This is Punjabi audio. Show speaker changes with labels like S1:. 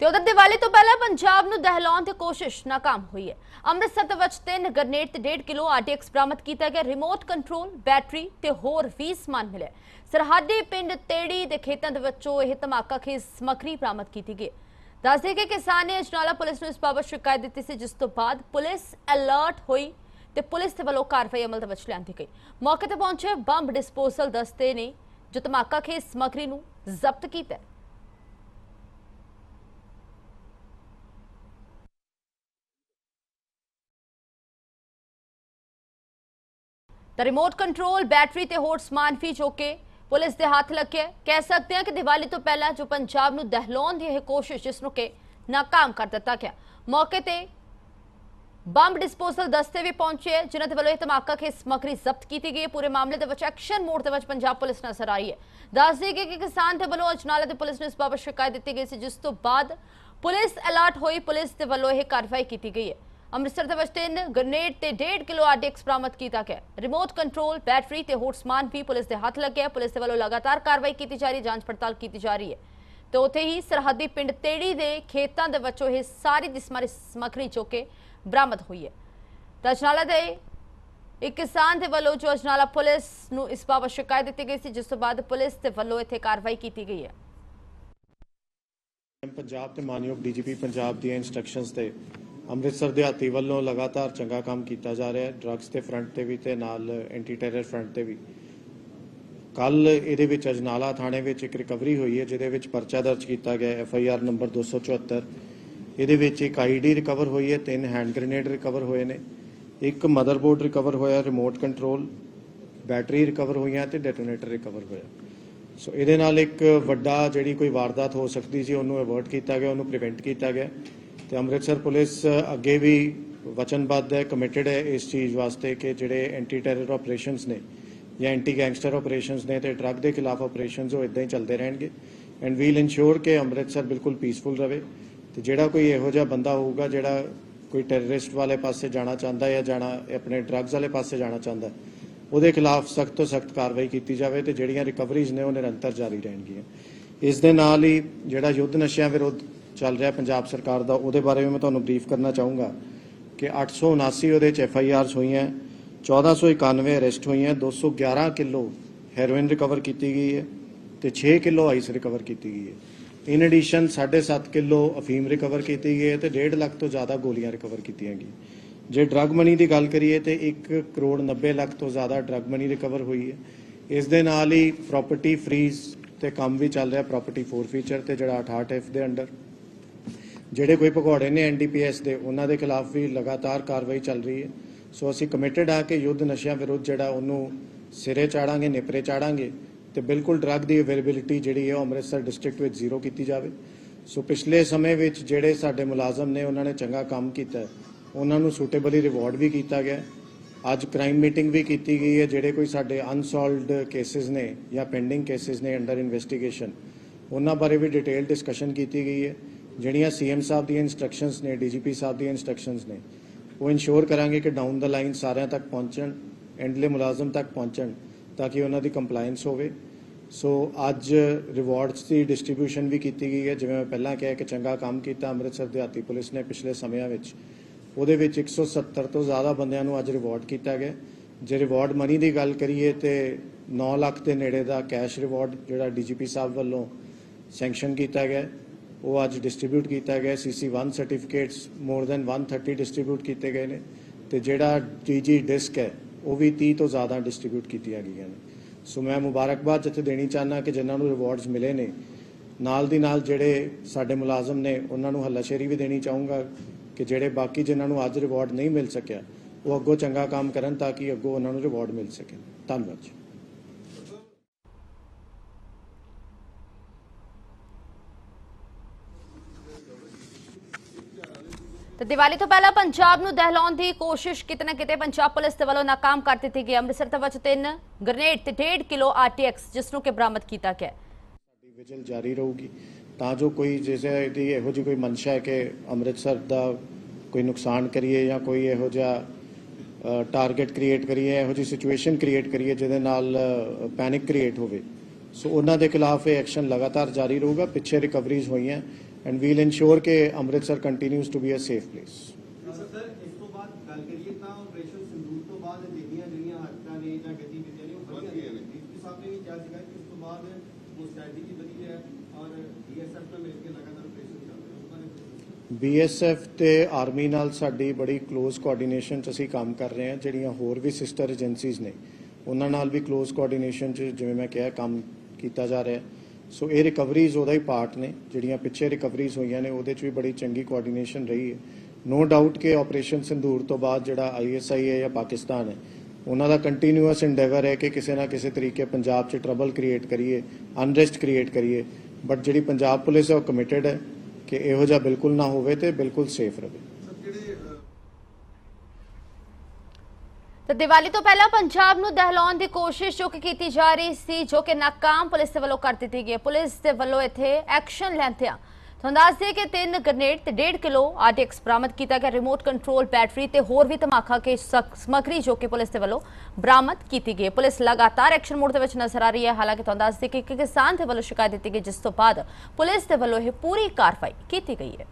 S1: ਤੇ ਉਧਰ ਦੀਵਾਲੀ ਤੋਂ ਪਹਿਲਾਂ ਪੰਜਾਬ ਨੂੰ ਦਹਿਲਾਉਣ ਦੀ ਕੋਸ਼ਿਸ਼ ਨਾਕਾਮ ਹੋਈ ਹੈ। ਅੰਮ੍ਰਿਤਸਰ ਦੇ ਵਿੱਚ ਤਿੰਨ ਗ੍ਰਨੇਡ ਤੇ 1.5 ਕਿਲੋ ਆਰਟੀਐਕਸ ਬਰਾਮਦ ਕੀਤਾ ਗਿਆ। ਰਿਮੋਟ ਕੰਟਰੋਲ, ਬੈਟਰੀ ਤੇ ਹੋਰ ਵੀ ਸਮਾਨ ਮਿਲਿਆ। ਸਰਹੱਦੀ ਪਿੰਡ ਤੇੜੀ ਦੇ ਖੇਤਾਂ ਦੇ ਵਿੱਚੋਂ ਇਹ ਧਮਾਕਾ ਖੇਸ ਸਮੱਗਰੀ ਬਰਾਮਦ ਕੀਤੀ ਗਈ। ਦੱਸਦੇ ਕਿ ਕਿਸਾਨ ਨੇ ਅਜਨਾਲਾ ਪੁਲਿਸ ਨੂੰ ਇਸ ਬਾਬਤ ਸ਼ਿਕਾਇਤ ਦਿੱਤੀ ਸੀ, ਜਿਸ ਤੋਂ ਬਾਅਦ ਪੁਲਿਸ ਅਲਰਟ ਹੋਈ ਤੇ ਪੁਲਿਸ ਦੇ ਵੱਲੋਂ ਕਾਰਵਾਈ ਅਮਲ ਦੇ ਵਿੱਚ ਲਿਆਂਦੀ ਗਈ। ਮੌਕੇ ਤੇ ਪਹੁੰਚੇ ਬੰਬ ਡਿਸਪੋਜ਼ਲ ਦਸਤੇ ਨੇ ਜੋ ਧਮਾਕਾ ਖੇਜ਼ ਸਮੱਗਰੀ ਨੂੰ ਜ਼ਬਤ ਕੀਤਾ ਤਾਂ ਰਿਮੋਟ ਕੰਟਰੋਲ ਬੈਟਰੀ ਤੇ ਹੋਰ ਸਮਾਨ ਵੀ ਜੋ ਕਿ ਪੁਲਿਸ ਦੇ ਹੱਥ ਲੱਗਿਆ ਹੈ। ਕਹਿ ਸਕਦੇ ਹਾਂ ਕਿ ਦੀਵਾਲੀ ਤੋਂ ਪਹਿਲਾਂ ਜੋ ਪੰਜਾਬ ਨੂੰ ਦਹਿਲਾਉਣ ਦੀ ਇਹ ਕੋਸ਼ਿਸ਼ ਜਿਸ ਨੂੰ ਕਿ ਨਾਕਾਮ ਕਰ ਦਿੱਤਾ ਗਿਆ ਮੌਕੇ ਤੇ ਬੰਬ ਡਿਸਪੋਜ਼ਲ ਦਸਤੇ ਵੀ ਪਹੁੰਚੇ ਹੈ, ਜਿਨ੍ਹਾਂ ਦੇ ਵੱਲੋਂ ਇਹ ਧਮਾਕਾ ਖੇਜ਼ ਸਮੱਗਰੀ ਜ਼ਬਤ ਕੀਤੀ ਗਈ ਹੈ ਪੂਰੇ ਮਾਮਲੇ ਦੇ ਵਿੱਚ ਐਕਸ਼ਨ ਮੋਡ ਦੇ ਵਿੱਚ ਪੰਜਾਬ ਪੁਲਿਸ ਨਜ਼ਰ ਆਈ ਹੈ ਦੱਸ ਦਈਏ ਕਿ ਕਿਸਾਨ ਦੇ ਵੱਲੋਂ ਅਜਨਾਲਾ ਦੇ ਪੁਲਿਸ ਨੂੰ ਇਸ ਬਾਬਤ ਸ਼ਿਕਾਇਤ ਦਿੱਤੀ ਗਈ ਸੀ ਜਿਸ ਤੋਂ ਬਾਅਦ ਪੁਲਿਸ ਅਲਰਟ ਹੋਈ ਪੁਲਿਸ ਦੇ ਵੱਲੋਂ ਇਹ ਕਾਰਵਾਈ ਕੀਤੀ ਗਈ ਹੈ ਅੰਮ੍ਰਿਤਸਰ ਦੇ ਵਿੱਚ ਤਿੰਨ, ਗ੍ਰਨੇਡ ਤੇ 1.5 ਕਿਲੋ ਆਰਡੀਐਕਸ ਬਰਾਮਦ ਕੀਤਾ ਗਿਆ। ਰਿਮੋਟ ਕੰਟਰੋਲ ਬੈਟਰੀ ਤੇ ਹੋਰ ਸਮਾਨ ਵੀ ਪੁਲਿਸ ਦੇ ਹੱਥ ਲੱਗਿਆ ਪੁਲਿਸ ਦੇ ਵੱਲੋਂ ਲਗਾਤਾਰ ਕਾਰਵਾਈ ਕੀਤੀ ਜਾ ਰਹੀ ਹੈ, ਜਾਂਚ ਪੜਤਾਲ ਕੀਤੀ ਜਾ ਰਹੀ ਹੈ। ਤੇ ਉੱਥੇ ਹੀ ਸਰਹੱਦੀ ਪਿੰਡ ਤੇੜੀ ਦੇ ਖੇਤਾਂ ਦੇ ਵਿੱਚੋਂ ਇਹ ਸਾਰੀ ਦੀ ਸਾਰੀ ਸਮੱਗਰੀ ਜੋ ਬਰਾਮਦ ਹੋਈ ਹੈ। ਤਾਂ ਅਜਨਾਲਾ ਦੇ ਇੱਕ ਕਿਸਾਨ ਦੇ ਵੱਲੋਂ ਜੋ ਅਜਨਾਲਾ ਪੁਲਿਸ ਨੂੰ ਇਸ ਬਾਬਤ ਸ਼ਿਕਾਇਤ ਦਿੱਤੀ ਗਈ ਸੀ, ਜਿਸ ਤੋਂ ਬਾਅਦ ਪੁਲਿਸ ਦੇ ਵੱਲੋਂ ਇੱਥੇ ਕਾਰਵਾਈ ਕੀਤੀ ਗਈ ਹੈ।
S2: ਪੰਜਾਬ ਤੇ ਮਾਨਯੋਗ ਡੀਜੀਪੀ ਪੰਜਾਬ ਦੀਆਂ ਇਨਸਟਰਕਸ਼ਨਸ ਤੇ ਅੰਮ੍ਰਿਤਸਰ ਦਿਹਾਤੀ ਵੱਲੋਂ ਲਗਾਤਾਰ ਚੰਗਾ ਕੰਮ ਕੀਤਾ ਜਾ ਰਿਹਾ ਹੈ। ਡਰੱਗਸ ਦੇ ਫਰੰਟ ਤੇ ਵੀ ਤੇ ਨਾਲ ਐਂਟੀ ਟੈਰਰ ਫਰੰਟ ਤੇ ਵੀ। ਕੱਲ ਇਹਦੇ ਵਿੱਚ ਅਜਨਾਲਾ ਥਾਣੇ ਵਿੱਚ ਇੱਕ ਰਿਕਵਰੀ ਹੋਈ ਹੈ, ਜਿਹਦੇ ਵਿੱਚ ਪਰਚਾ ਦਰਜ ਕੀਤਾ ਗਿਆ ਐਫ ਆਈ ਆਰ ਨੰਬਰ 274 ਇਹਦੇ ਵਿੱਚ ਇੱਕ ਆਈਡੀ ਰਿਕਵਰ ਹੋਈ ਹੈ, ਤਿੰਨ ਹੈਂਡ ਗ੍ਰੇਨੇਡ ਰਿਕਵਰ ਹੋਏ ਨੇ। ਇੱਕ ਮਦਰਬੋਰਡ ਰਿਕਵਰ ਹੋਇਆ ਰਿਮੋਟ ਕੰਟਰੋਲ ਬੈਟਰੀ ਰਿਕਵਰ ਹੋਈਆਂ ਤੇ ਡੈਟੋਨੇਟਰ ਰਿਕਵਰ ਹੋਇਆ। ਸੋ ਇਹਦੇ ਨਾਲ ਇੱਕ ਵੱਡਾ ਜਿਹੜੀ ਕੋਈ ਵਾਰਦਾਤ ਹੋ ਸਕਦੀ ਸੀ, ਉਹਨੂੰ ਅਵੋਇਡ ਕੀਤਾ ਗਿਆ, ਉਹਨੂੰ ਪ੍ਰੀਵੈਂਟ ਕੀਤਾ ਗਿਆ। ਤੇ ਅੰਮ੍ਰਿਤਸਰ ਪੁਲਿਸ ਅੱਗੇ ਵੀ ਵਚਨਬੱਧ ਹੈ ਕਮਿਟਿਡ ਹੈ ਇਸ ਚੀਜ਼ ਵਾਸਤੇ ਕਿ ਜਿਹੜੇ ਐਂਟੀ ਟੈਰਰ ਆਪਰੇਸ਼ਨਸ ਨੇ ਜਾਂ ਐਂਟੀ ਗੈਂਗਸਟਰ ਆਪਰੇਸ਼ਨਸ ਨੇ ਤੇ ਡਰੱਗ ਦੇ ਖਿਲਾਫ ਆਪਰੇਸ਼ਨਸ ਉਹ ਇਦਾਂ ਹੀ ਚੱਲਦੇ ਰਹਿਣਗੇ। ਐਂਡ ਵੀਲ ਇਨਸ਼ੋਰ ਕਿ ਅੰਮ੍ਰਿਤਸਰ ਬਿਲਕੁਲ ਪੀਸਫੁਲ ਰਵੇ ਤੇ ਜਿਹੜਾ ਕੋਈ ਇਹੋ ਜਿਹਾ ਬੰਦਾ ਹੋਊਗਾ ਜਿਹੜਾ ਕੋਈ ਟੈਰਰਿਸਟ ਵਾਲੇ ਪਾਸੇ ਜਾਣਾ ਚਾਹੁੰਦਾ ਹੈ ਜਾਂ ਜਾਣਾ ਆਪਣੇ ਡਰੱਗਸ ਵਾਲੇ ਪਾਸੇ ਜਾਣਾ ਚਾਹੁੰਦਾ ਹੈ, ਉਹਦੇ ਖਿਲਾਫ ਸਖਤ ਤੋਂ ਸਖਤ ਕਾਰਵਾਈ ਕੀਤੀ ਜਾਵੇ ਤੇ ਜਿਹੜੀਆਂ ਰਿਕਵਰੀਜ਼ ਨੇ ਉਹ ਨਿਰੰਤਰ ਜਾਰੀ ਰਹਿਣਗੀਆਂ। ਇਸ ਦੇ ਨਾਲ ਹੀ ਜਿਹੜਾ ਯੁੱਧ ਨਸ਼ਿਆਂ ਵਿਰੁੱਧ ਚੱਲ ਰਿਹਾ ਪੰਜਾਬ ਸਰਕਾਰ ਦਾ, ਉਹਦੇ ਬਾਰੇ ਵੀ ਮੈਂ ਤੁਹਾਨੂੰ ਬਰੀਫ ਕਰਨਾ ਚਾਹੂੰਗਾ ਕਿ 879 ਉਹਦੇ ਚ ਐਫ ਆਈ ਆਰਸ ਹੋਈਆਂ 1491 ਅਰੈਸਟ ਹੋਈਆਂ 211 ਕਿਲੋ ਹੈਰੋਇਨ ਰਿਕਵਰ ਕੀਤੀ ਗਈ ਹੈ ਤੇ 6 ਕਿਲੋ ਆਈਸ ਰਿਕਵਰ ਕੀਤੀ ਗਈ ਹੈ। ਇਨ ਐਡੀਸ਼ਨ 7.5 ਕਿਲੋ ਅਫੀਮ ਰਿਕਵਰ ਕੀਤੀ ਗਈ ਹੈ ਤੇ 1.5 ਲੱਖ ਤੋਂ ਜ਼ਿਆਦਾ ਗੋਲੀਆਂ ਰਿਕਵਰ ਕੀਤੀਆਂ ਗਈਆਂ। ਜੇ ਡਰੱਗ ਮਨੀ ਦੀ ਗੱਲ ਕਰੀਏ ਤੇ 1 ਕਰੋੜ 90 ਲੱਖ ਤੋਂ ਜ਼ਿਆਦਾ ਡਰੱਗ ਮਨੀ ਰਿਕਵਰ ਹੋਈ ਹੈ। ਇਸ ਦੇ ਨਾਲ ਹੀ ਪ੍ਰਾਪਰਟੀ ਫਰੀਜ਼ ਤੇ ਕੰਮ ਵੀ ਚੱਲ ਰਿਹਾ ਪ੍ਰਾਪਰਟੀ ਫੋਰਫੀਚਰ ਤੇ ਜਿਹੜਾ 68 ਐਫ ਦੇ ਅੰਡਰ ਜਿਹੜੇ ਕੋਈ ਭਗੌੜੇ ਨੇ ਐਨਡੀਪੀਐਸ ਦੇ, ਉਹਨਾਂ ਦੇ ਖਿਲਾਫ ਵੀ ਲਗਾਤਾਰ ਕਾਰਵਾਈ ਚੱਲ ਰਹੀ ਹੈ। ਸੋ ਅਸੀਂ ਕਮਿਟਡ ਆ ਕਿ ਯੁੱਧ ਨਸ਼ਿਆਂ ਵਿਰੁੱਧ ਜਿਹੜਾ ਉਹਨੂੰ ਸਿਰੇ ਚਾੜਾਂਗੇ, ਨਿਪਰੇ ਚਾੜਾਂਗੇ ਤੇ ਬਿਲਕੁਲ ਡਰੱਗ ਦੀ ਅਵੇਲੇਬਿਲਿਟੀ ਜਿਹੜੀ ਹੈ ਉਹ ਅੰਮ੍ਰਿਤਸਰ ਡਿਸਟ੍ਰਿਕਟ ਵਿੱਚ ਜ਼ੀਰੋ ਕੀਤੀ ਜਾਵੇ। ਸੋ ਪਿਛਲੇ ਸਮੇਂ ਵਿੱਚ ਜਿਹੜੇ ਸਾਡੇ ਮੁਲਾਜ਼ਮ ਨੇ, ਉਹਨਾਂ ਨੇ ਚੰਗਾ ਕੰਮ ਕੀਤਾ। ਉਹਨਾਂ ਨੂੰ ਸੂਟੇਬਲੀ ਰਿਵਾਰਡ ਵੀ ਕੀਤਾ ਗਿਆ। ਅੱਜ ਕ੍ਰਾਈਮ ਮੀਟਿੰਗ ਵੀ ਕੀਤੀ ਗਈ ਹੈ, ਜਿਹੜੇ ਕੋਈ ਸਾਡੇ ਅਨਸੋਲਵਡ ਕੇਸਿਸ ਨੇ ਜਾਂ ਪੈਂਡਿੰਗ ਕੇਸਿਸ ਨੇ ਅੰਡਰ ਇਨਵੈਸਟੀਗੇਸ਼ਨ ਉਹਨਾਂ ਬਾਰੇ ਵੀ ਡਿਟੇਲ ਡਿਸਕਸ਼ਨ ਕੀਤੀ ਗਈ ਹੈ। ਜਿਹੜੀਆਂ ਸੀਐਮ ਸਾਹਿਬ ਦੀਆਂ ਇਨਸਟਰਕਸ਼ਨਸ ਨੇ, ਡੀਜੀਪੀ ਸਾਹਿਬ ਦੀਆਂ ਇਨਸਟਰਕਸ਼ਨਸ ਨੇ, ਉਹ ਇਨਸ਼ੋਰ ਕਰਾਂਗੇ ਕਿ ਡਾਊਨ ਦਾ ਲਾਈਨ ਸਾਰਿਆਂ ਤੱਕ ਪਹੁੰਚਣ ਐਂਡਲੇ ਮੁਲਾਜ਼ਮ ਤੱਕ ਪਹੁੰਚਣ, ਤਾਂ ਕਿ ਉਹਨਾਂ ਦੀ ਕੰਪਲਾਈਂਸ ਹੋਵੇ। ਸੋ ਅੱਜ ਰਿਵਾਰਡਸ ਦੀ ਡਿਸਟ੍ਰੀਬਿਊਸ਼ਨ ਵੀ ਕੀਤੀ ਗਈ ਹੈ। ਜਿਵੇਂ ਮੈਂ ਪਹਿਲਾਂ ਕਿਹਾ ਕਿ ਚੰਗਾ ਕੰਮ ਕੀਤਾ ਅੰਮ੍ਰਿਤਸਰ ਦਿਹਾਤੀ ਪੁਲਿਸ ਨੇ ਪਿਛਲੇ ਸਮਿਆਂ ਵਿੱਚ। ਉਹਦੇ ਵਿੱਚ 170 ਤੋਂ ਜ਼ਿਆਦਾ ਬੰਦਿਆਂ ਨੂੰ ਅੱਜ ਰਿਵਾਰਡ ਕੀਤਾ ਗਿਆ। ਜੇ ਰਿਵਾਰਡ ਮਨੀ ਦੀ ਗੱਲ ਕਰੀਏ ਤੇ 9 ਲੱਖ ਦੇ ਨੇੜੇ ਦਾ ਕੈਸ਼ ਰਿਵਾਰਡ ਜਿਹੜਾ ਡੀਜੀਪੀ ਸਾਹਿਬ ਵੱਲੋਂ ਸੈਂਕਸ਼ਨ ਕੀਤਾ ਗਿਆ। ਉਹ ਅੱਜ ਡਿਸਟ੍ਰੀਬਿਊਟ ਕੀਤਾ ਗਿਆ CC 1 certificates more than 130 distribute ਕੀਤੇ ਗਏ ਨੇ। ਤੇ ਜਿਹੜਾ ਟੀਜੀ ਡਿਸਕ ਹੈ, ਉਹ ਵੀ 30 ਤੋਂ ਜ਼ਿਆਦਾ ਡਿਸਟ੍ਰੀਬਿਊਟ ਕੀਤੀਆਂ ਗਈਆਂ ਨੇ। ਸੋ ਮੈਂ ਮੁਬਾਰਕਬਾਦ ਜਿੱਥੇ ਦੇਣੀ ਚਾਹਨਾ ਕਿ ਜਿਨ੍ਹਾਂ ਨੂੰ ਰਿਵਾਰਡਸ ਮਿਲੇ ਨੇ, ਨਾਲ ਦੀ ਨਾਲ ਜਿਹੜੇ ਸਾਡੇ ਮੁਲਾਜ਼ਮ ਨੇ, ਉਹਨਾਂ ਨੂੰ ਹੱਲਾਸ਼ੇਰੀ ਵੀ ਦੇਣੀ ਚਾਹੂੰਗਾ ਕਿ ਜਿਹੜੇ ਬਾਕੀ ਜਿਨ੍ਹਾਂ ਨੂੰ ਅੱਜ ਰਿਵਾਰਡ ਨਹੀਂ ਮਿਲ ਸਕਿਆ, ਉਹ ਅੱਗੋਂ ਚੰਗਾ ਕੰਮ ਕਰਨ ਤਾਂ ਕਿ ਅੱਗੋਂ ਉਹਨਾਂ ਨੂੰ ਰਿਵਾਰਡ ਮਿਲ ਸਕੇ। ਧੰਨਵਾਦ
S1: ਤੇ ਦੀਵਾਲੀ ਤੋਂ ਪਹਿਲਾਂ ਪੰਜਾਬ ਨੂੰ ਦਹਿਲਾਉਣ ਦੀ ਕੋਸ਼ਿਸ਼ ਕਿਤੇ ਕਿਤੇ ਪੰਜਾਬ ਪੁਲਿਸ ਦੇ ਵੱਲੋਂ ਨਾਕਾਮ ਕਰ ਦਿੱਤੀ ਗਈ। ਅੰਮ੍ਰਿਤਸਰ ਦੇ ਵਿੱਚ ਤਿੰਨ ਗ੍ਰਨੇਡ ਤੇ 1.5 ਕਿਲੋ ਆਰਟੀਐਕਸ ਜਿਸ ਨੂੰ ਕਿ ਬਰਾਮਦ ਕੀਤਾ ਗਿਆ।
S2: ਸਾਡੀ ਵਿਜਲ ਜਾਰੀ ਰਹੂਗੀ। ਤਾਂ ਜੋ ਕੋਈ ਜਿਸੇ ਦੀ ਇਹੋ ਜਿਹੀ ਕੋਈ ਮਨਸ਼ਾ ਹੈ ਕਿ ਅੰਮ੍ਰਿਤਸਰ ਦਾ ਕੋਈ ਨੁਕਸਾਨ ਕਰੀਏ ਜਾਂ ਕੋਈ ਇਹੋ ਜਿਹਾ ਟਾਰਗੇਟ ਕ੍ਰੀਏਟ ਕਰੀਏ, ਇਹੋ ਜਿਹੀ ਸਿਚੁਏਸ਼ਨ ਕ੍ਰੀਏਟ ਕਰੀਏ ਜਿਹਦੇ ਨਾਲ ਪੈਨਿਕ ਕ੍ਰੀਏਟ ਹੋਵੇ। ਸੋ ਉਹਨਾਂ ਦੇ ਖਿਲਾਫ ਇਹ ਐਕਸ਼ਨ ਲਗਾਤਾਰ ਜਾਰੀ ਰਹੂਗਾ। ਪਿੱਛੇ ਰਿਕਵਰੀਜ਼ ਹੋਈਆਂ। and we'll ensure ਕਿ Amritsar continues to be a safe place.
S3: Sir ਇਸ ਤੋਂ ਬਾਅਦ ਗੱਲ ਕਰੀਏ ਤਾਂ ਆਪਰੇਸ਼ਨ ਸੰਦੂਰ ਤੋਂ ਬਾਅਦ ਜਿਹੜੀਆਂ ਜਿਹੜੀਆਂ ਹਰਕਤਾਂ ਨੇ ਜਾਂ ਗਤੀਵਿਧੀਆਂ ਨੇ ਉਹ ਵਧੀਆਂ ਨੇ ਇਸ ਸਾਹਿਬ ਨੇ ਵੀ ਕਿਹਾ ਸੀਗਾ ਕਿ ਇਸ ਤੋਂ ਬਾਅਦ ਮੁਸਤੈਦੀ ਵੀ ਵਧੀ
S2: ਆਰਮੀ ਨਾਲ ਸਾਡੀ ਬੜੀ ਕਲੋਜ਼ ਕੋਆਰਡੀਨੇਸ਼ਨ 'ਚ ਅਸੀਂ ਕੰਮ ਕਰ ਰਹੇ ਹਾਂ ਜਿਹੜੀਆਂ ਹੋਰ ਵੀ ਸਿਸਟਰ ਏਜੰਸੀਜ਼ ਨੇ ਉਹਨਾਂ ਨਾਲ ਵੀ ਕਲੋਜ਼ ਕੋਆਰਡੀਨੇਸ਼ਨ 'ਚ ਜਿਵੇਂ ਮੈਂ ਕਿਹਾ ਕੰਮ ਕੀਤਾ ਜਾ ਰਿਹਾ ਸੋ ਇਹ ਰਿਕਵਰੀਜ਼ ਉਹਦਾ ਹੀ ਪਾਰਟ ਨੇ, ਜਿਹੜੀਆਂ ਪਿੱਛੇ ਰਿਕਵਰੀਜ਼ ਹੋਈਆਂ ਨੇ, ਉਹਦੇ ਚ ਵੀ ਬੜੀ ਚੰਗੀ ਕੋਆਰਡੀਨੇਸ਼ਨ ਰਹੀ ਹੈ। ਨੋ ਡਾਊਟ ਕਿ ਆਪਰੇਸ਼ਨ ਸਿੰਦੂਰ ਤੋਂ ਬਾਅਦ ਜਿਹੜਾ ਆਈਐਸਆਈ ਹੈ ਜਾਂ ਪਾਕਿਸਤਾਨ ਹੈ, ਉਹਨਾਂ ਦਾ ਕੰਟੀਨਿਊਅਸ ਇੰਡੇਵਰ ਹੈ ਕਿ ਕਿਸੇ ਨਾ ਕਿਸੇ ਤਰੀਕੇ ਪੰਜਾਬ 'ਚ ਟਰਬਲ ਕ੍ਰੀਏਟ ਕਰੀਏ ਅਨਰੈਸਟ ਕ੍ਰੀਏਟ ਕਰੀਏ। ਬਟ ਜਿਹੜੀ ਪੰਜਾਬ ਪੁਲਿਸ ਹੈ, ਉਹ ਕਮਿਟਿਡ ਹੈ ਕਿ ਇਹੋ ਜਿਹਾ ਬਿਲਕੁਲ ਨਾ ਹੋਵੇ ਤੇ ਬਿਲਕੁਲ ਸੇਫ ਰਹੇ
S3: ਸਰ ਜਿਹੜੇ
S1: ਤੇ ਦੀਵਾਲੀ ਤੋਂ ਪਹਿਲਾਂ ਪੰਜਾਬ ਨੂੰ ਦਹਿਲਾਉਣ ਦੀ ਕੋਸ਼ਿਸ਼ ਜੋ ਕਿ ਕੀਤੀ ਜਾ ਰਹੀ ਸੀ, ਜੋ ਕਿ ਨਾਕਾਮ ਪੁਲਿਸ ਦੇ ਵੱਲੋਂ ਕਰ ਦਿੱਤੀ ਗਈ ਹੈ। ਪੁਲਿਸ ਦੇ ਵੱਲੋਂ ਇੱਥੇ ਐਕਸ਼ਨ ਲੈਂਦਿਆਂ ਤੁਹਾਨੂੰ ਦੱਸ ਦਈਏ ਕਿ ਤਿੰਨ ਗ੍ਰਨੇਡ ਤੇ 1.5 ਕਿਲੋ ਆਰਟੀਐਕਸ ਬਰਾਮਦ ਕੀਤਾ ਗਿਆ। ਰਿਮੋਟ ਕੰਟਰੋਲ ਬੈਟਰੀ ਤੇ ਹੋਰ ਵੀ ਧਮਾਕਾ ਕੇ ਸਕ- ਸਮੱਗਰੀ ਜੋ ਕਿ ਪੁਲਿਸ ਦੇ ਵੱਲੋਂ ਬਰਾਮਦ ਕੀਤੀ ਗਈ ਪੁਲਿਸ ਲਗਾਤਾਰ ਐਕਸ਼ਨ ਮੋਡ ਦੇ ਵਿੱਚ ਨਜ਼ਰ ਆ ਰਹੀ ਹੈ। ਹਾਲਾਂਕਿ ਤੁਹਾਨੂੰ ਦੱਸ ਦਈਏ ਕਿ ਇੱਕ ਕਿਸਾਨ ਦੇ ਵੱਲੋਂ ਸ਼ਿਕਾਇਤ ਦਿੱਤੀ ਗਈ, ਜਿਸ ਤੋਂ ਬਾਅਦ ਪੁਲਿਸ ਦੇ ਵੱਲੋਂ ਇਹ ਪੂਰੀ ਕਾਰਵਾਈ ਕੀਤੀ ਗਈ ਹੈ।